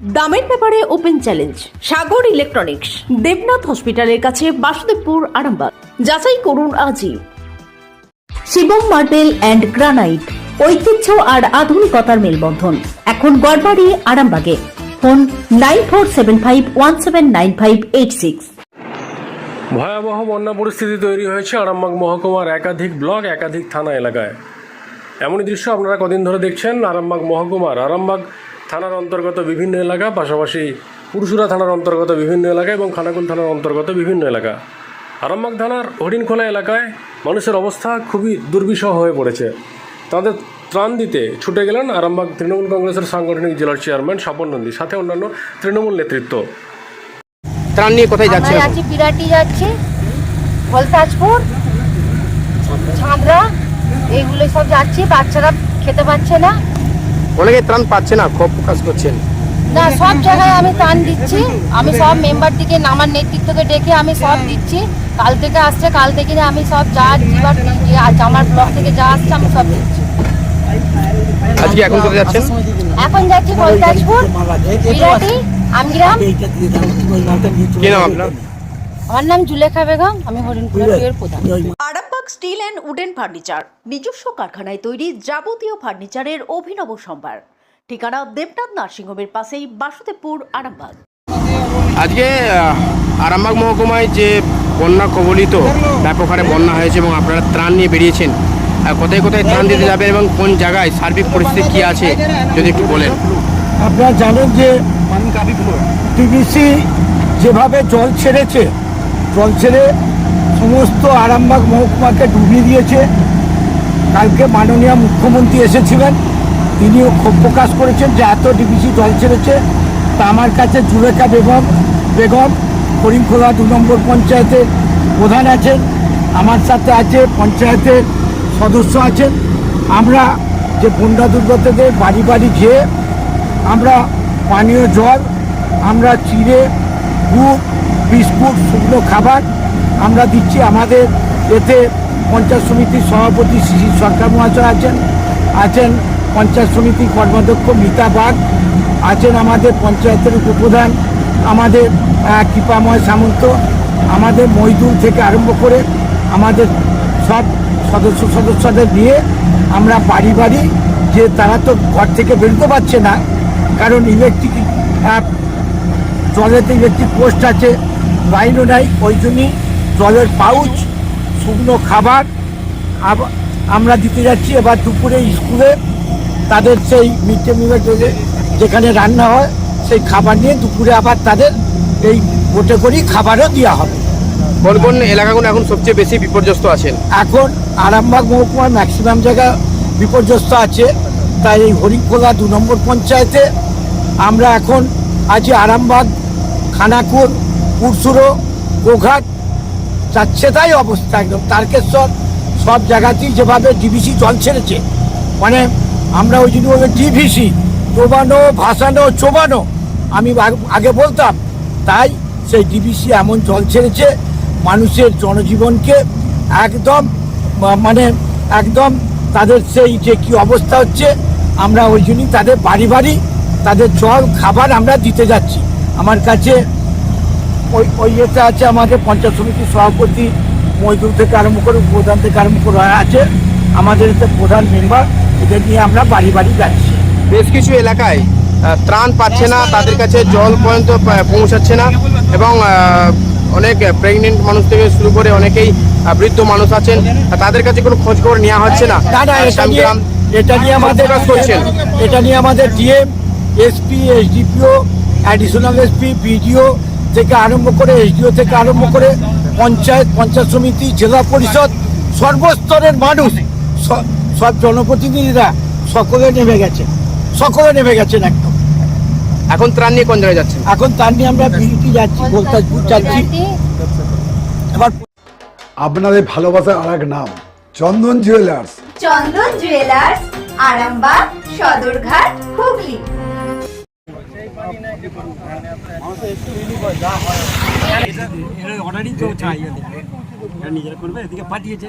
দামের ব্যাপারে open challenge, Sagar electronics, Debnath হসপিটালের কাছে বাসুদেবপুর আরামবাগ। যাচাই করুন আজই। শিবম মার্বেল অ্যান্ড গ্রানাইট, ঐতিহ্য আর আধুনিকতার মেলবন্ধন। এখন গড়বাড়ি, আরামবাগে। Phone nine four seven five one seven nine five eight six. ভয়াবহ বন্যা পরিস্থিতি তৈরি হয়েছে আরামবাগ মহকুমার একাধিক ব্লক, একাধিক থানা এলাকায়। এমনই দৃশ্য আপনারা কদিন ধরে দেখছেন আরামবাগ মহকুমার। আরামবাগ থানার অন্তর্গত বিভিন্ন এলাকা পাশাপাশি পুরুষুরা থানার অন্তর্গত বিভিন্ন এলাকা এবং খানাকুল থানার অন্তর্গত বিভিন্ন এলাকা। আরামবাগ থানার হরিণখোলা এলাকায় মানুষের অবস্থা খুবই দুর্বিষহ হয়ে পড়েছে। তাদের ত্রাণ দিতে ছুটে গেলেন আরামবাগ তৃণমূল কংগ্রেসের সাংগঠনিক জেলার চেয়ারম্যান স্বপন নন্দী সাথে অন্যান্য তৃণমূল নেতৃত্ব। ত্রাণ নিয়ে কোথায় যাচ্ছে যাচ্ছি বিরাটি যাচ্ছি ভলতাজপুর ছাঁদরা এইগুলো সব যাচ্ছি বাচ্চারা খেতে পাচ্ছে না। অনেকে ত্রাণ পাচ্ছে না ক্ষোভ প্রকাশ করছেন। না সব জায়গায় আমি ত্রাণ দিচ্ছি। আমি সব মেম্বার দিকে আমার নেতৃত্বকে ডেকে আমি সব দিচ্ছি। কাল থেকে আসছে কাল থেকে আমি সব যা দিবার আজ আমার ব্লক থেকে যা আসছে আমি সব দিচ্ছি। আজকে এখন কোথায় যাচ্ছেন? এখন যাচ্ছি ভলতাজপুর বিরাটি আমগ্রাম। কি নাম আপনার? আমার নাম জুলেখা বেগম আমি হরিণপুরা এর প্রধান। Arambagh steel and wooden furniture নিজস্ব কারখানায় তৈরি যাবতীয় ফার্নিচারের অভিনব সম্ভার। ঠিকানা দেবনাথ নার্সিংহোমের পাশেই বাসুদেবপুর আরামবাগ। আজকে আরামবাগ মহকুমায় যে বন্যা কবলিত ব্যাপক হারে বন্যা হয়েছে এবং আপনারা ত্রাণ নিয়ে বেরিয়েছেন কোথায় কোথায় ত্রাণ দিতে যাবেন এবং কোন জায়গায় সার্বিক পরিস্থিতি কী আছে যদি একটু বলেন। আপনারা জানেন যে টিবিসি যেভাবে জল ছেড়েছে জল ছেড়ে সমস্ত আরামবাগ মহকুমাকে ডুবিয়ে দিয়েছে। কালকে মাননীয় মুখ্যমন্ত্রী এসেছিলেন। তিনিও ক্ষোভ প্রকাশ করেছেন যে এত ডিবিসি জল ছেড়েছে। তা আমার কাছে জুলেখা বেগম বেগম করিমখোলা দু নম্বর পঞ্চায়েতের প্রধান আছেন। আমার সাথে আছে, পঞ্চায়েতের সদস্য আছেন। আমরা যে বন্যা দুর্গতদের বাড়ি বাড়ি যেয়ে আমরা পানীয় জল, আমরা চিড়ে, গুড়, বিস্কুট, শুকনো খাবার আমরা দিচ্ছি আমাদের এতে পঞ্চায়েত সমিতির সভাপতি শিশির সরকার মহাশয় আছেন আছেন পঞ্চায়েত সমিতির কর্মাধ্যক্ষ মিতা বাগ, আছেন আমাদের পঞ্চায়েতের উপপ্রধান আমাদের কৃপাময় সামন্ত, আমাদের মইদুল থেকে আরম্ভ করে আমাদের সব সদস্য সদস্যদের নিয়ে আমরা বাড়ি বাড়ি যে তারা তো ঘর থেকে বেরোতে পারছে না, কারণ ইলেকট্রিক জলেতে ইলেকট্রিক পোস্ট আছে লাইনও নাই, ওই জন্যই জলের পাউচ শুকনো খাবার। আমরা দিতে যাচ্ছি এবার দুপুরে স্কুলে। তাদের সেই মিড ডে মিলের যেখানে রান্না হয় সেই খাবার নিয়ে দুপুরে আবার তাদের এই বোটে করেই খাবারও দেওয়া হবে। কোন কোন এলাকাগুলো এখন সবচেয়ে বেশি বিপর্যস্ত আছেন। এখন আরামবাগ মহকুমার ম্যাক্সিমাম জায়গা বিপর্যস্ত আছে। তাই এই হরিখোলা দু নম্বর পঞ্চায়েতে আমরা এখন আছি আরামবাগ খানাকুর পুরসুরো গোঘাট যাচ্ছে তাই অবস্থা একদম। তারকেশ্বর সব জায়গাতেই যেভাবে ডিভিসি জল ছেড়েছে মানে আমরা ওই জন্য বলি ডিভিসি ডোবানো ভাসানো, চোবানো, আমি আগে বলতাম, তাই সেই ডিভিসি এমন জল ছেড়েছে, মানুষের জনজীবনকে একদম মানে একদম তাদের সেই যে কি অবস্থা হচ্ছে, আমরা ওই জন্যই তাদের বাড়ি বাড়ি, তাদের জল, খাবার আমরা দিতে যাচ্ছি। আমার কাছে ওই ওই ইয়েতে আছে আমাদের পঞ্চায়েত সমিতির সভাপতি মজদুর থেকে আরম্ভ করে প্রধান থেকে আরম্ভ করে আছে আমাদের এতে প্রধান মেম্বার এদের নিয়ে আমরা বাড়ি বাড়ি যাচ্ছি। বেশ কিছু এলাকায় ত্রাণ পাচ্ছে না তাদের কাছে জল পর্যন্ত পৌঁছাচ্ছে না এবং অনেক প্রেগনেন্ট মানুষ থেকে শুরু করে অনেকেই বৃদ্ধ মানুষ আছেন। তাদের কাছে কোনো খোঁজ খবর নেওয়া হচ্ছে না। এটা নিয়ে আমাদের প্রকাশ করছেন। এটা নিয়ে আমাদের DM SP SDPO additional SP BDO থেকে আরম্ভ করে এসডিও থেকে আরম্ভ করে পঞ্চায়েত পঞ্চায়েত সমিতি জেলা পরিষদ সর্বস্তরের মানুষ সব জনপ্রতিনিধিরা সকলে নেমে গেছে। সকলে নেমে গেছেন একদম। এখন ত্রাণ নিয়ে কোন জায়গায় যাচ্ছেন? এখন তার নিয়ে আমরা বিরতি যাচ্ছি গোলতাজপুর যাচ্ছি। এবার আপনাদের ভালোবাসার আর এক নাম চন্দন জুয়েলার্স চন্দন জুয়েলার্স আরামবাগ সদরঘাট হুগলি। অর্ডারই তো চাই নিজেরা করবে এদিকে পাঠিয়েছে।